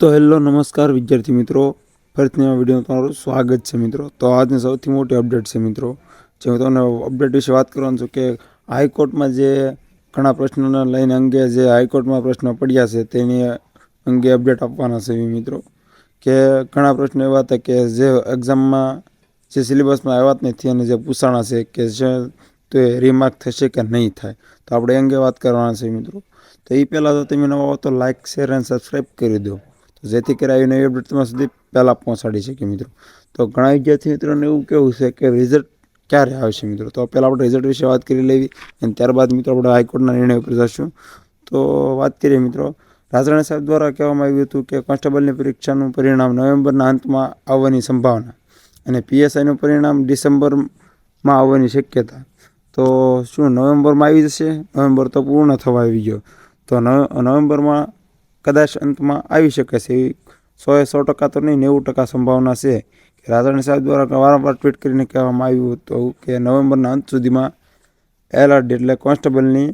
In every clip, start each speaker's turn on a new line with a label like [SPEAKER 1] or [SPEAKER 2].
[SPEAKER 1] તો હેલો, નમસ્કાર વિદ્યાર્થી મિત્રો. ફરીથી નવા વીડિયો તમારું સ્વાગત છે મિત્રો. તો આજની સૌથી મોટી અપડેટ છે મિત્રો. જે હું તમને અપડેટ વિશે વાત કરવાનું છું કે હાઈકોર્ટમાં જે ઘણા પ્રશ્નોને લઈને અંગે જે હાઈકોર્ટમાં પ્રશ્નો પડ્યા છે, તેની અંગે અપડેટ આપવાના છે મિત્રો. કે ઘણા પ્રશ્નો એવા હતા કે જે એક્ઝામમાં જે સિલેબસમાં આવ્યા જ નથી અને જે પૂછાણા છે કે જે તો એ રીમાર્ક થશે કે નહીં થાય. તો આપણે અંગે વાત કરવાના છે મિત્રો. તો એ પહેલાં તો તમે નવા હો તો લાઇક શેર અને સબસ્ક્રાઈબ કરી દો. જેથી કરી આવી નવી અપડેટ સુધી પહેલાં પહોંચાડી શકે મિત્રો. તો ઘણા વિદ્યાર્થી મિત્રોને એવું કેવું છે કે રિઝલ્ટ ક્યારે આવશે, મિત્રો? તો પહેલાં આપણે રિઝલ્ટ વિશે વાત કરી લેવી અને ત્યારબાદ મિત્રો આપણે હાઈકોર્ટના નિર્ણય ઉપર જશું. તો વાત કરીએ, મિત્રો. રાજરાણા સાહેબ દ્વારા કહેવામાં આવ્યું હતું કે કોન્સ્ટેબલની પરીક્ષાનું પરિણામ નવેમ્બરના અંતમાં આવવાની સંભાવના અને પીએસઆઈનું પરિણામ ડિસેમ્બરમાં આવવાની શક્યતા. તો શું નવેમ્બરમાં આવી જશે? નવેમ્બર તો પૂર્ણ થવા આવી ગયો. તો નવેમ્બરમાં કદાચ અંતમાં આવી શકે છે. એવી સોએ સો ટકા તો નહીં, નેવું ટકા સંભાવના છે કે રાજાણી સાહેબ દ્વારા વારંવાર ટ્વીટ કરીને કહેવામાં આવ્યું હતું કે નવેમ્બરના અંત સુધીમાં એલઆરડી એટલે કોન્સ્ટેબલની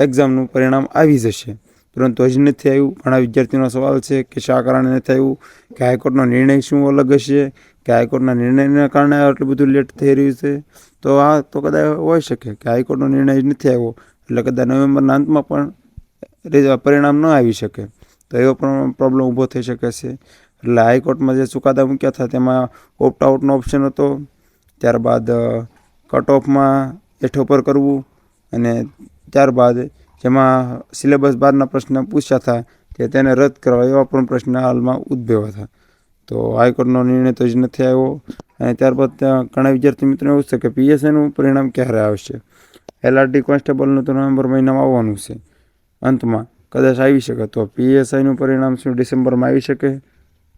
[SPEAKER 1] એક્ઝામનું પરિણામ આવી જશે. પરંતુ હજી નથી આવ્યું. ઘણા વિદ્યાર્થીઓનો સવાલ છે કે શા કારણે નથી આવ્યું? કે હાઈકોર્ટનો નિર્ણય શું અલગ હશે? કે હાઈકોર્ટના નિર્ણયના કારણે આટલું બધું લેટ થઈ રહ્યું છે? તો આ તો કદાચ હોઈ શકે કે હાઈકોર્ટનો નિર્ણય નથી આવ્યો. એટલે કદાચ નવેમ્બરના અંતમાં પણ પરિણામ ન આવી શકે. તો એવો પણ પ્રોબ્લેમ ઊભો થઈ શકે છે. એટલે હાઈકોર્ટમાં જે ચુકાદા મૂક્યા હતા, તેમાં ઓપ્ટ આઉટનો ઓપ્શન હતો. ત્યારબાદ કટ ઓફમાં હેઠ ઉપર કરવું અને ત્યારબાદ જેમાં સિલેબસ બહારના પ્રશ્ન પૂછ્યા હતા કે તેને રદ કરવા એવા પણ પ્રશ્ન હાલમાં ઉદ્ભવ્યા હતા. તો હાઈકોર્ટનો નિર્ણય તો જ નથી આવ્યો. અને ત્યારબાદ ત્યાં ઘણા વિદ્યાર્થી મિત્રો એવું છે કે પીએસઆઈનું પરિણામ ક્યારે આવશે? એલઆરટી કોન્સ્ટેબલનું તો નવેમ્બર મહિનામાં આવવાનું છે. અંતમાં કદાચ આવી શકે. તો પીએસઆઈનું પરિણામ શું ડિસેમ્બરમાં આવી શકે?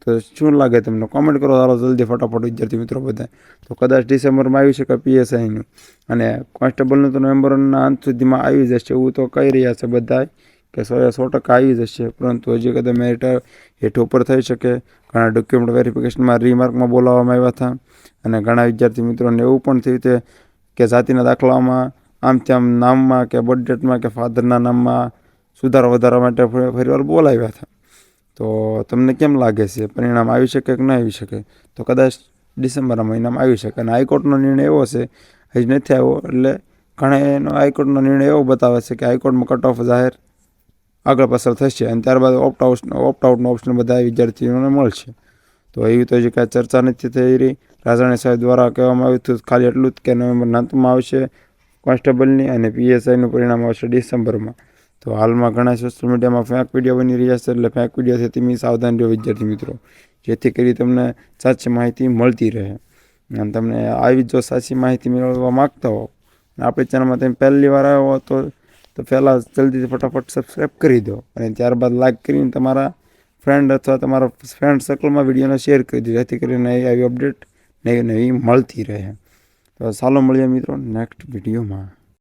[SPEAKER 1] તો શું લાગે તમને? કોમેન્ટ કરો. ચાલો જલ્દી ફટાફટ વિદ્યાર્થી મિત્રો બધા. તો કદાચ ડિસેમ્બરમાં આવી શકે પીએસઆઈનું અને કોન્સ્ટેબલનું તો નવેમ્બરના અંત સુધીમાં આવી જશે એવું તો કહી રહ્યા છે બધા કે સો સો ટકા આવી જશે. પરંતુ હજી કદાચ મેરિટ હેઠ ઉપર થઈ શકે. ઘણા ડોક્યુમેન્ટ વેરિફિકેશનમાં રીમાર્કમાં બોલાવવામાં આવ્યા હતા. અને ઘણા વિદ્યાર્થી મિત્રોને એવું પણ થયું તે કે જાતિના દાખલામાં આમ તેમ નામમાં કે બર્થ ડેટમાં કે ફાધરના નામમાં સુધારો વધારવા માટે ફરીવાર બોલાવ્યા હતા. તો તમને કેમ લાગે છે? પરિણામ આવી શકે કે ન આવી શકે? તો કદાચ ડિસેમ્બરના મહિનામાં આવી શકે. અને હાઈકોર્ટનો નિર્ણય એવો છે, હજી નથી આવ્યો, એટલે ઘણા એનો હાઈકોર્ટનો નિર્ણય એવો બતાવે છે કે હાઈકોર્ટમાં કટ ઓફ જાહેર આગળ પસાર થશે અને ત્યારબાદ ઓપ્ટ આઉટ ઓપ્ટ આઉટનો ઓપ્શન બધા વિદ્યાર્થીઓને મળશે. તો એવી તો હજી કાંઈ ચર્ચા નથી થઈ રહી. રાજાણી સાહેબ દ્વારા કહેવામાં આવ્યું હતું ખાલી એટલું જ કે નવેમ્બરના અંતમાં આવશે કોન્સ્ટેબલની અને પીએસઆઈનું પરિણામ આવશે ડિસેમ્બરમાં. તો હાલમાં ઘણા સોશિયલ મીડિયામાં ફેંક વીડિયો બની રહ્યા છે એટલે ફેંક વિડીયોથી મી સાવધાન રહ્યો વિદ્યાર્થી મિત્રો. જેથી કરી તમને સાચી માહિતી મળતી રહે. અને તમને આવી જો સાચી માહિતી મેળવવા માગતા હો અને આપણી ચેનલમાં તમે પહેલી વાર આવ્યો તો તો પહેલાં જલ્દીથી ફટાફટ સબસ્ક્રાઈબ કરી દો અને ત્યારબાદ લાઈક કરીને તમારા ફ્રેન્ડ અથવા તમારા ફ્રેન્ડ સર્કલમાં વિડીયોને શેર કરી દો, જેથી કરીને આવી અપડેટ નવી નવી મળતી રહે. તો ચાલો મળીએ મિત્રો નેક્સ્ટ વિડીયોમાં